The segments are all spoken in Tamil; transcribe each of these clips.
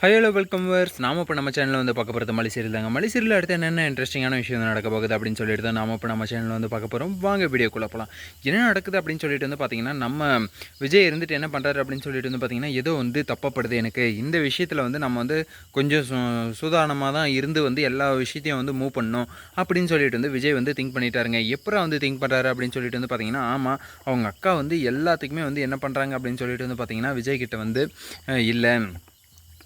ஹலோ வெல்கம் வர்ஸ் நாம இப்போ நம்ம சேனலில் வந்து பார்க்க போகிறது மலிசீரியல் தாங்க. மலிசீரியல் அடுத்து என்னென்ன இன்ட்ரெஸ்டிங்கான விஷயம் நடக்க போகுது அப்படின்னு சொல்லிட்டு தான் நாம இப்போ நம்ம சேனலில் வந்து பார்க்க போகிறோம் வாங்க வீடியோக்குள்ளே போகலாம் என்ன நடக்குது அப்படின்னு சொல்லிட்டு வந்து பார்த்தீங்கன்னா நம்ம விஜய் இருந்துட்டு என்ன பண்ணுறாரு அப்படின்னு சொல்லிட்டு வந்து பார்த்தீங்கன்னா ஏதோ வந்து தப்பப்படுது எனக்கு. இந்த விஷயத்தில் வந்து நம்ம வந்து கொஞ்சம் சு- சுதாரணமாக தான் இருந்து வந்து எல்லா விஷயத்தையும் வந்து மூவ் பண்ணணும் அப்படின்னு சொல்லிட்டு வந்து விஜய் வந்து திங்க் பண்ணிட்டாருங்க. எப்பறம் வந்து திங்க் பண்ணுறாரு அப்படின்னு சொல்லிட்டு வந்து பார்த்தீங்கன்னா ஆமாம் அவங்க அக்கா வந்து எல்லாத்துக்குமே வந்து என்ன பண்ணுறாங்க அப்படின்னு சொல்லிட்டு வந்து பார்த்தீங்கன்னா விஜய் கிட்ட வந்து இல்லை.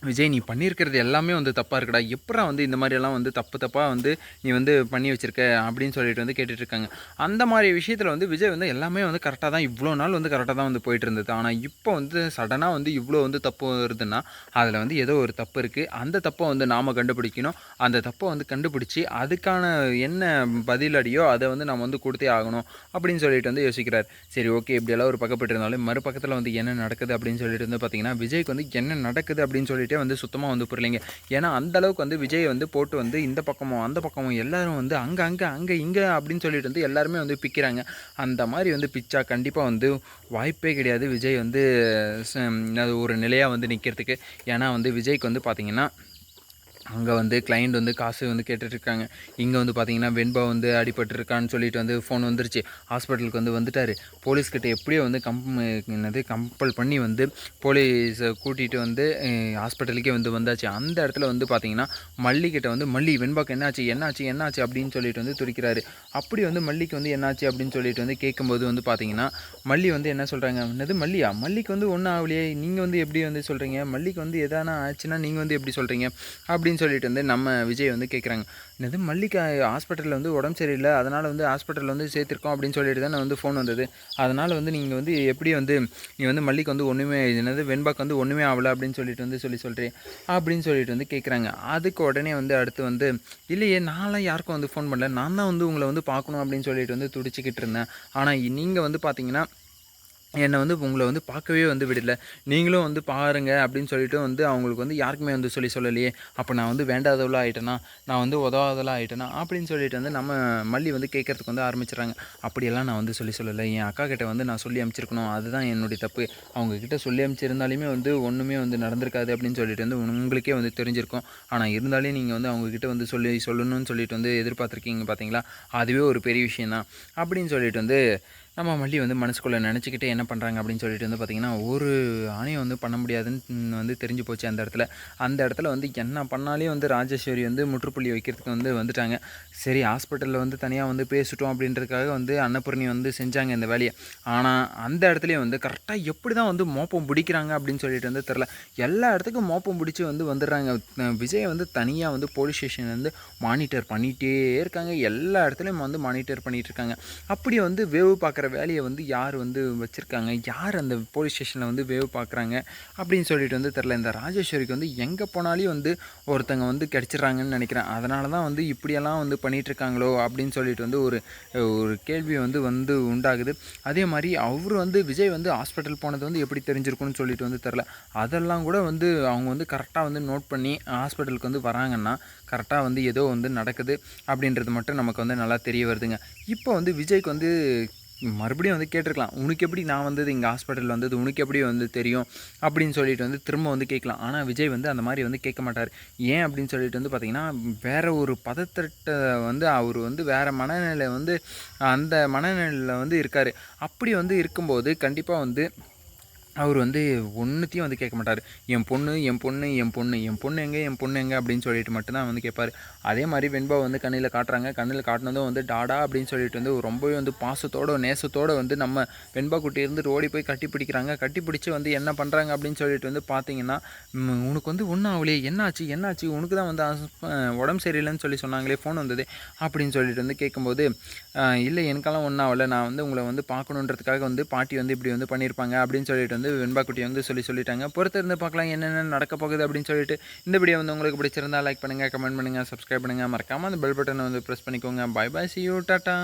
விஜய் நீ பண்ணியிருக்கிறது எல்லாமே வந்து தப்பாக இருக்குடா. எப்படா வந்து இந்த மாதிரியெல்லாம் வந்து தப்பு தப்பாக வந்து நீ வந்து பண்ணி வச்சிருக்க அப்படின்னு சொல்லிட்டு வந்து கேட்டுட்ருக்காங்க. அந்த மாதிரி விஷயத்தில் வந்து விஜய் வந்து எல்லாமே வந்து கரெக்டாக தான் இவ்வளோ நாள் வந்து கரெக்டாக தான் வந்து போயிட்டு இருந்தது ஆனால் இப்போ வந்து சடனாக வந்து இவ்வளோ வந்து தப்பு வருதுன்னா அதில் வந்து ஏதோ ஒரு தப்பு இருக்குது அந்த தப்பை வந்து நாம் கண்டுபிடிக்கணும். அந்த தப்பை வந்து கண்டுபிடிச்சி அதுக்கான என்ன பதிலடியோ அதை வந்து நம்ம வந்து கொடுத்தே ஆகணும் அப்படின்னு சொல்லிட்டு வந்து யோசிக்கிறார். சரி ஓகே இப்படியெல்லாம் ஒரு பக்கப்பட்டு இருந்தாலும் மறுபக்கத்தில் வந்து என்ன நடக்குது அப்படின்னு சொல்லிட்டு வந்து பார்த்திங்கன்னா விஜய்க்கு வந்து என்ன நடக்குது அப்படின்னு சொல்லிட்டு வந்து சுத்தமாக வந்து புரியலைங்க. ஏன்னா அந்த அளவுக்கு வந்து விஜய் வந்து போட்டு வந்து இந்த பக்கமும் அந்த பக்கமும் எல்லாரும் வந்து அங்கே அங்கே அங்கே இங்கே அப்படின்னு சொல்லிட்டு வந்து எல்லாருமே வந்து பிக்கிறாங்க. அந்த மாதிரி வந்து பிச்சா கண்டிப்பாக வந்து வாய்ப்பே கிடையாது. விஜய் வந்து ச- அது ஒரு நிலையாக வந்து நிற்கிறதுக்கு ஏன்னா வந்து விஜய்க்கு வந்து பார்த்திங்கன்னா அங்கே வந்து கிளைண்ட் வந்து காசு வந்து கேட்டுட்ருக்காங்க. இங்கே வந்து பார்த்தீங்கன்னா வெண்பா வந்து அடிபட்டுருக்கான்னு சொல்லிட்டு வந்து ஃபோன் வந்துருச்சு. ஹாஸ்பிட்டலுக்கு வந்து வந்துட்டார். போலீஸ்கிட்ட எப்படியோ வந்து கம் என்னது கம்பல் பண்ணி வந்து போலீஸை கூட்டிகிட்டு வந்து ஹாஸ்பிட்டலுக்கே வந்து வந்தாச்சு. அந்த இடத்துல வந்து பார்த்தீங்கன்னா மல்லிக்கிட்ட வந்து மல்லி வெண்பாக்கு என்னாச்சு? என்னாச்சு? என்னாச்சு? அப்படின்னு சொல்லிட்டு வந்து துடிக்கிறாரு. அப்படி வந்து மல்லிக்கு வந்து என்னாச்சு அப்படின்னு சொல்லிட்டு வந்து கேட்கும்போது வந்து பார்த்தீங்கன்னா மல்லி வந்து என்ன சொல்கிறாங்க என்னது மல்லியா? மல்லிக்கு வந்து ஒன்றும் ஆகலையே. நீங்கள் வந்து எப்படி வந்து சொல்கிறீங்க மல்லிக்கு வந்து எதானா ஆச்சுன்னா நீங்கள் வந்து எப்படி சொல்கிறீங்க அப்படின்னு அப்படின்னு சொல்லிட்டு வந்து நம்ம விஜய் வந்து கேட்குறாங்க என்னது மல்லிகா ஹாஸ்பிட்டலில் வந்து உடம்பு சரியில்லை அதனால் வந்து ஹாஸ்பிட்டலில் வந்து சேர்த்துருக்கோம் அப்படின்னு சொல்லிட்டு தான் வந்து ஃபோன் வந்தது. அதனால் வந்து நீங்கள் வந்து எப்படி வந்து நீ வந்து மல்லிக்கு வந்து ஒன்றுமே என்னது வெண்பாக்கு வந்து ஒன்றுமே ஆகலை அப்படின்னு சொல்லிட்டு வந்து சொல்லி சொல்கிறேன் அப்படின்னு சொல்லிட்டு வந்து கேட்குறாங்க அதுக்கு உடனே வந்து அடுத்து வந்து இல்லையே நான்லாம் யாருக்கும் வந்து ஃபோன் பண்ணல. நான் தான் வந்து உங்களை வந்து பார்க்கணும் அப்படின்னு சொல்லிட்டு வந்து துடிச்சிக்கிட்டு இருந்தேன். ஆனால் நீங்கள் வந்து பார்த்தீங்கன்னா என்னை வந்து உங்களை வந்து பார்க்கவே வந்து விடல. நீங்களும் வந்து பாருங்க அப்படின்னு சொல்லிட்டு வந்து அவங்களுக்கு வந்து யாருக்குமே வந்து சொல்லி சொல்லலையே. அப்போ நான் வந்து வேண்டாதவளாக ஆகிட்டேனா நான் வந்து உதவாதவளாக ஆகிட்டேனா அப்படின்னு சொல்லிட்டு வந்து நம்ம மல்லி வந்து கேட்கறதுக்கு வந்து ஆரம்பிச்சிடுறாங்க. அப்படியெல்லாம் நான் வந்து சொல்லி சொல்லலை. என் அக்கா கிட்ட வந்து நான் சொல்லி அமைச்சிருக்கணும் அதுதான் என்னுடைய தப்பு. அவங்கக்கிட்ட சொல்லி அமைச்சிருந்தாலுமே வந்து ஒன்றுமே வந்து நடந்திருக்காது அப்படின்னு சொல்லிட்டு வந்து உங்களுக்கே வந்து தெரிஞ்சிருக்கும். ஆனால் இருந்தாலும் நீங்கள் வந்து அவங்கக்கிட்ட வந்து சொல்லி சொல்லணும்னு சொல்லிட்டு வந்து எதிர்பார்த்துருக்கீங்க பார்த்தீங்களா அதுவே ஒரு பெரிய விஷயம் தான் அப்படின்னு சொல்லிட்டு வந்து நம்ம மல்லி வந்து மனசுக்குள்ளே நினச்சிக்கிட்டு என்ன பண்ணுறாங்க அப்படின்னு சொல்லிட்டு வந்து பார்த்திங்கன்னா ஒரு ஆணையம் வந்து பண்ண முடியாதுன்னு வந்து தெரிஞ்சு போச்சு அந்த இடத்துல. அந்த இடத்துல வந்து என்ன பண்ணாலே வந்து ராஜேஸ்வரி வந்து முற்றுப்புள்ளி வைக்கிறதுக்கு வந்து வந்துட்டாங்க. சரி ஹாஸ்பிட்டலில் வந்து தனியாக வந்து பேசிட்டோம் அப்படின்றதுக்காக வந்து அன்னபூர்ணி வந்து செஞ்சாங்க இந்த வேலையை. ஆனால் அந்த இடத்துலையும் வந்து கரெக்டாக எப்படி தான் வந்து மோப்பம் பிடிக்கிறாங்க அப்படின்னு சொல்லிட்டு வந்து தெரில எல்லா இடத்துக்கும் மோப்பம் பிடிச்சி வந்து வந்துடுறாங்க. விஜய் வந்து தனியாக வந்து போலீஸ் ஸ்டேஷன் வந்து மானிட்டர் பண்ணிகிட்டே இருக்காங்க. எல்லா இடத்துலையும் வந்து மானிட்டர் பண்ணிகிட்டு இருக்காங்க. அப்படி வந்து வேவு பார்க்குற வேலையை வந்து யார் வந்து வச்சுருக்காங்க? யார் அந்த போலீஸ் ஸ்டேஷனில் வந்து வேவு பார்க்குறாங்க? அப்படின்னு சொல்லிட்டு வந்து தெரில இந்த ராஜேஸ்வரிக்கு வந்து எங்கே போனாலும் வந்து ஒருத்தங்க வந்து கிடச்சிட்றாங்கன்னு நினைக்கிறேன். அதனால தான் வந்து இப்படியெல்லாம் வந்து பண்ணிகிட்ருக்காங்களோ அப்படின்னு சொல்லிட்டு வந்து ஒரு ஒரு கேள்வி வந்து வந்து உண்டாகுது. அதே மாதிரி அவர் வந்து விஜய் வந்து ஹாஸ்பிட்டல் போனது வந்து எப்படி தெரிஞ்சிருக்கும்னு சொல்லிட்டு வந்து தெரில அதெல்லாம் கூட வந்து அவங்க வந்து கரெக்டாக வந்து நோட் பண்ணி ஹாஸ்பிட்டலுக்கு வந்து வராங்கன்னா கரெக்டாக வந்து ஏதோ வந்து நடக்குது அப்படின்றது மட்டும் நமக்கு வந்து நல்லா தெரிய வருதுங்க. இப்போ வந்து விஜய்க்கு வந்து மறுபடியும் வந்து கேட்டிருக்கலாம் உனக்கு எப்படி நான் வந்தது இங்கே ஹாஸ்பிட்டலில் வந்தது உனக்கு எப்படி வந்து தெரியும்? அப்படின்னு சொல்லிட்டு வந்து திரும்ப வந்து கேட்கலாம். ஆனால் விஜய் வந்து அந்த மாதிரி வந்து கேட்க மாட்டார். ஏன் அப்படின்னு சொல்லிட்டு வந்து பார்த்திங்கன்னா வேற ஒரு பதத்தட்ட வந்து அவர் வந்து வேற மனநிலை வந்து அந்த மனநிலையில் வந்து இருக்கார். அப்படி வந்து இருக்கும்போது கண்டிப்பாக வந்து அவர் வந்து ஒன்றுத்தையும் வந்து கேட்க மாட்டார். என் பொண்ணு என் பொண்ணு என் பொண்ணு என் பொண்ணு எங்கே என் பொண்ணு எங்கே அப்படின்னு சொல்லிட்டு மட்டும்தான் வந்து கேட்பார். அதே மாதிரி வெண்பா வந்து கண்ணில் காட்டுறாங்க. கண்ணில் காட்டினதும் வந்து டாடா அப்படின்னு சொல்லிட்டு வந்து ரொம்பவே வந்து பாசத்தோட நேசத்தோடு வந்து நம்ம வெண்பா குட்டி இருந்து ஓடி போய் கட்டி பிடிக்கிறாங்க. கட்டி பிடிச்சி வந்து என்ன பண்ணுறாங்க அப்படின்னு சொல்லிட்டு வந்து பார்த்தீங்கன்னா உனக்கு வந்து ஒன்றும் ஆகலையே. என்னாச்சு? என்னாச்சு? உனக்கு தான் வந்து உடம்பு சரியில்லைன்னு சொல்லி சொன்னாங்களே ஃபோன் வந்தது அப்படின்னு சொல்லிட்டு வந்து கேட்கும்போது இல்லை எனக்கெல்லாம் ஒன்றும் ஆகலை. நான் வந்து உங்களை வந்து பார்க்கணுன்றதுக்காக வந்து பாட்டி வந்து இப்படி வந்து பண்ணியிருப்பாங்க அப்படின்னு சொல்லிட்டு வந்து வெண்பா குட்டி வந்து சொல்லி சொல்லிட்டாங்க. பொறுத்து இருந்து பார்க்கலாம் என்னென்ன நடக்க போகுது அப்படின்னு சொல்லிட்டு இந்த வீடியோ வந்து உங்களுக்கு பிடிச்சிருந்தா லைக் பண்ணுங்கள் கமெண்ட் பண்ணுங்கள் சப்ஸ்கிரைப் பண்ணுங்கள் மறக்காமல் அந்த பெல் பட்டனை வந்து ப்ரெஸ் பண்ணிக்கோங்க. Bye bye see you tata